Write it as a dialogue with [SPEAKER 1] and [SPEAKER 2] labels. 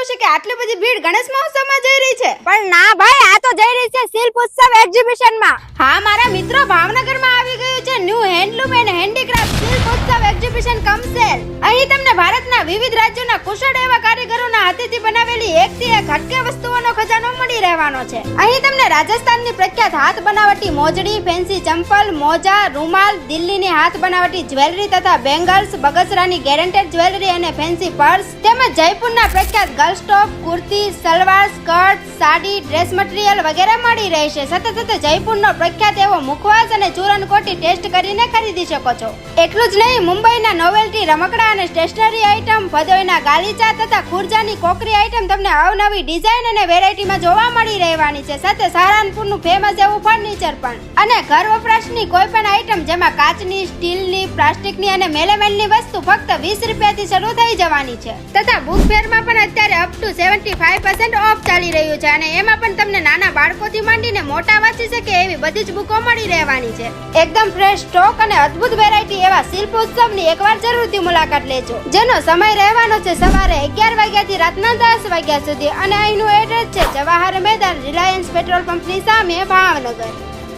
[SPEAKER 1] હશે કે આટલી બધી ભીડ ગણેશ મહોત્સવમાં જઈ રહી છે?
[SPEAKER 2] પણ ના ભાઈ આ તો જઈ રહી છે શિલ્પ ઉત્સવ એક્ઝિબિશનમાં.
[SPEAKER 1] હા મારા મિત્રો ભાવનગરમાં આવી ગયું છે. ન્યૂ હેન્ડલૂમ એન્ડ હેન્ડીક્રાફ્ટ શિલ્પ ઉત્સવ એક્ઝિબિશન કમ સેલ. અહીં તમને ભારતના વિવિધ રાજ્યોના કુશળ એવા કાર્ય બનાવેલી ઘટકે વસ્તુઓનો ખજાનો મળી રહેવાનો છે. અહીં તમને રાજસ્થાનની પ્રખ્યાત હાથ બનાવટી મોજડી ફેન્સી ચંપલ, મોજા, રૂમાલ, દિલ્હીની હાથ બનાવટી જ્વેલરી તથા બેંગલ્સ, બગસરાની ગેરંટેડ જ્વેલરી અને ફેન્સી પર્સ તેમજ જયપુરના પ્રખ્યાત girls top kurti, salwar skirt sari dress material વગેરે મળી રહેશે. સાથે સાથે જયપુરનો પ્રખ્યાત એવો મુખવાસ અને ચૂરણ કોટી ટેસ્ટ કરીને ખરીદી શકો છો. એટલું જ નહીં, મુંબઈના નોવેલ્ટી રમકડા અને સ્ટેશનરી આઇટમ ભદોઈના ગાલીચા તથા ખુરજાની કોકરી આઇટમ તમને અવનવી ડિઝાઇન અને વેરાયટીમાં જોવા મળી રહેવાની છે. સાથે સહારનપુરનું ફેમસ એવું ફર્નિચર પણ. અને ઘર વપરાશની કોઈ પણ આઇટમ જેમાં કાચની, સ્ટીલની, પ્લાસ્ટિકની અને મેલેમેલની વસ્તુ ફક્ત વીસ રૂપિયાથી શરૂ થઈ જવાની છે. તથા બુક ફેરમાં પણ અત્યારે up to seventy five off ચાલી રહ્યું છે. અને એમાં પણ તમને નાના બાળકોથી માંડીને મોટા વાંચી શકે એવી બધી જ બુકો મળી રહેવાની છે. એકદમ ફ્રેશ સ્ટોક અને અદ્ભુત વેરાયટી એવા શિલ્પ ઉત્સવની એકવાર જરૂરથી મુલાકાત લેજો. જેનો સમય રહેવાનો છે સવારે અગિયાર વાગ્યાથી રાતના દસ વાગ્યા સુધી. અને અહીંનું એડ્રેસ છે જવાહર મેદાન રિલાયન્સ પેટ્રોલ પંપની સામે ભાવનગર.